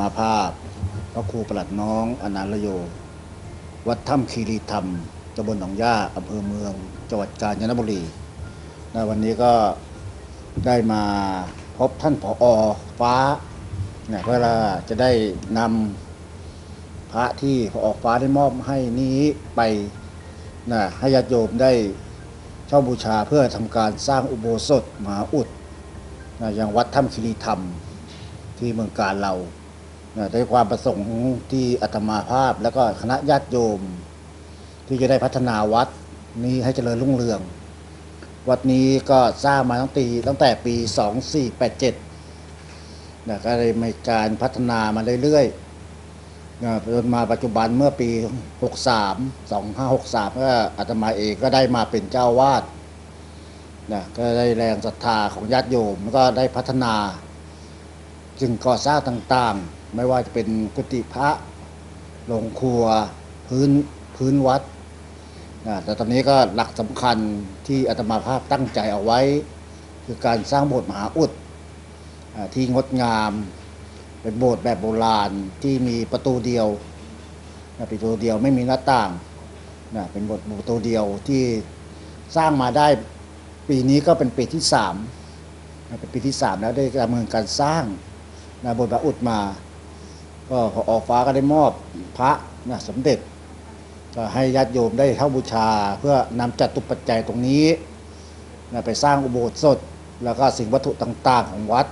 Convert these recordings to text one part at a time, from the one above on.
มาภาพ พระครูประหลัดน้องอนันตโย วัดถ้ำคีรีธรรมตำบลหนองย่าอำเภอเมืองจังหวัดกาญจนบุรีในวันนี้ก็ได้มาพบท่านผอฟ้าเนี่ยเพื่อจะได้นำพระที่ผอฟ้าได้มอบให้นี้ไปนะให้ญาติโยมได้เช่าบูชาเพื่อทำการสร้างอุโบสถมหาอุดนะยังวัดถ้ำคีรีธรรมที่เมืองการเรานะ ด้วยความประสงค์ที่อาตมาภาพ แล้วก็คณะญาติโยม ที่จะได้พัฒนาวัดนี้ให้เจริญรุ่งเรือง วัดนี้ก็สร้างมาตั้งปีตั้งแต่ปี 2487นะก็ได้มีการพัฒนามาเรื่อยๆนะจนมาปัจจุบันเมื่อปี 63 2563 ก็อาตมาเองก็ได้มาเป็นเจ้าวาดนะก็ได้แรงศรัทธาของญาติโยมแล้วก็ได้พัฒนาจึงก่อสร้างต่างๆ ไม่ว่าจะเป็นกุฏิพระโรงครัวพื้นพื้นวัดนะแต่ตอนนี้ก็หลักสำคัญที่อาตมาภาพตั้งใจเอาไว้ คือการสร้างโบสถ์มหาอุดที่งดงาม เป็นโบสถ์แบบโบราณที่มีประตูเดียวนะประตูเดียวไม่มีหน้าต่างนะเป็นโบสถ์ประตูเดียวที่สร้างมาได้ปีนี้ก็เป็นปีที่สามเป็นปีที่สามแล้วได้ดำเนินการสร้างนะบทพระอุดมา ก็พอออกฟ้าก็ได้มอบพระนะสมเด็จก็ให้ญาติโยมได้เข้าบูชา เพื่อนำจัดตุปัจจัยตรงนี้นะไปสร้างอุโบสถ แล้วก็สิ่งวัตถุต่างๆของวัด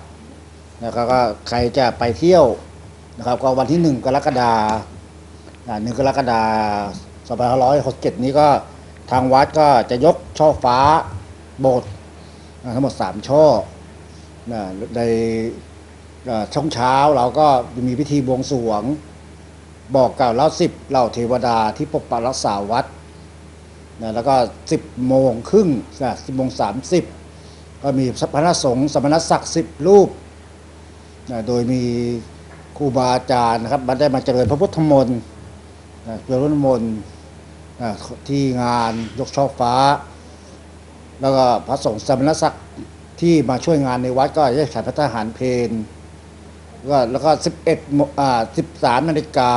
นะครับก็ใครจะไปเที่ยวนะครับก็วันที่หนึ่งกรกฎาคมหนึ่งกรกฎาคม2567นี้ก็ทางวัดก็จะยกช่อฟ้าโบสถ์นะทั้งหมด3ช่อนะใน เอ่อช่วงเช้าเราก็มีพิธีบวงสรวง บอกกล่าวเล่าสิบเหล่าเทวดาที่ปกปักรักษาวัดนะแล้วก็สิบโมงครึ่งนะสิบโมงสามสิบก็มีพระสงฆ์สมณศักดิ์สิบรูปนะโดยมีครูบาอาจารย์นะครับมาได้มาเจริญพระพุทธมนต์นะเจริญพระพุทธมนต์นะที่งานยกช่อฟ้า แล้วก็พระสงฆ์สมณศักดิ์ที่มาช่วยงานในวัดก็ได้ฉันพระทหารเพล ก็แล้วก็สิบเอ็ดอ่าสิบสามนาฬิกา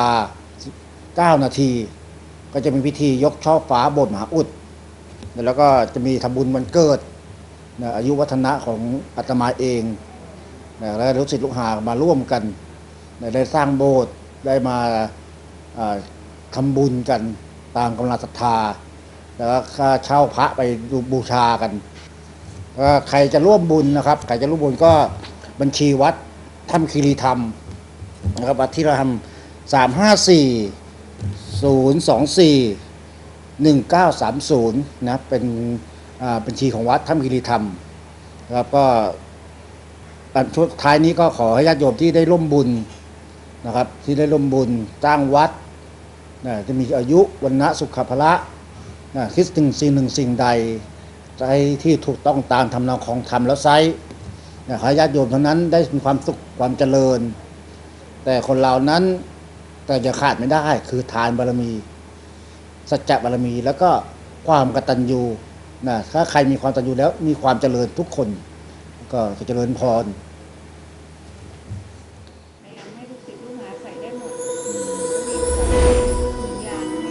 เก้านาที ก็จะมีพิธียกช่อฟ้าโบสถ์มหาอุด แล้วก็จะมีทำบุญวันเกิดนะอายุวัฒนะของอาตมาเองนะและลูกศิษย์ลูกหามาร่วมกันนะได้สร้างโบสถ์ได้มาอ่าทำบุญกันตามกำลังศรัทธา แล้วก็ค่าเช่าพระไปดูบูชากัน ใครจะร่วมบุญนะครับ ใครจะร่วมบุญก็บัญชีวัด ถ้ำคีรีธรรมนะครับวัดที่เราทำสามห้าสี่ศูนย์สองสี่หนึ่งเก้าสามศูนย์นะเป็นบัญชีของวัดถ้ำคีรีธรรมนะครับก็อันชุดท้ายนี้ก็ขอให้ญาติโยมที่ได้ร่วมบุญนะครับ ที่ได้ร่วมบุญสร้างวัดนะจะมีอายุวันนะสุขภละนะคิดถึงสิ่งหนึ่งสิ่งใดใจที่ถูกต้องตามทำนองของธรรมแล้วไซ ขอให้ญาติโยมเท่านั้นได้มีความสุขความเจริญ แต่คนเรานั้นแต่จะขาดไม่ได้ คือทานบารมี สัจจะบารมี แล้วก็ความกตัญญูนะถ้าใครมีความกตัญญูแล้วมีความเจริญทุกคน ก็จะเจริญพรพยายามให้ลูกศิษย์ลูกหาใส่ได้หมดมียางให้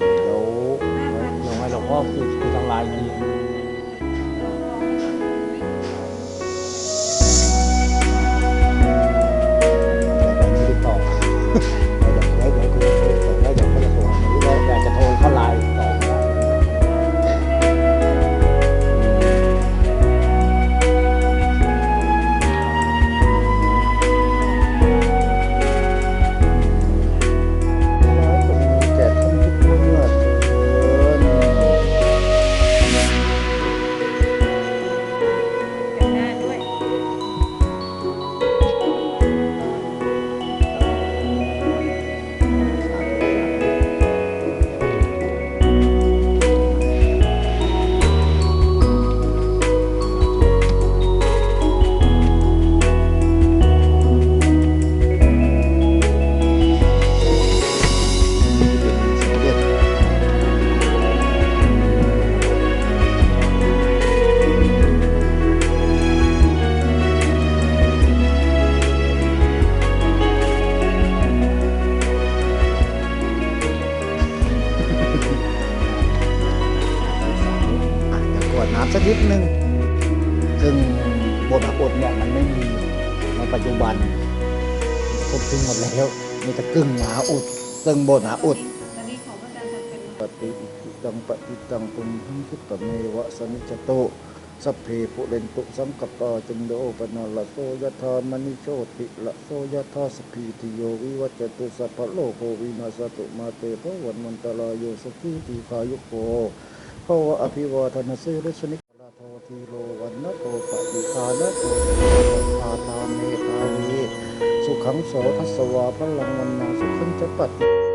เดี๋ยวลงให้หลวงพ่อคือ คือ นิดนึง ซึ่งบทปรากดเนี่ยมันไม่มีในปัจจุบันครบถึงหมดแล้วมีแต่กึ่งหาอุดซึ่งบทหาอุดปฏิอิตังปฏิตังปุญพังคิปะเมวะสนิจโตสัพเพปุเรนตุสังกปาจันโดปนละโซยธามณิโชติละโซยธาสพีติโยวิวัจตุสัพพโลโควินาสตุมาเตภวันมันตรายโยสกีติคายุโกภวะอภิวาทนาเซริสนิ ทีโลวันนโตปฏิคานะโตปาตาเมตาวีสุขังโสทัสวาพลังวันนาสุขังจะปฏิ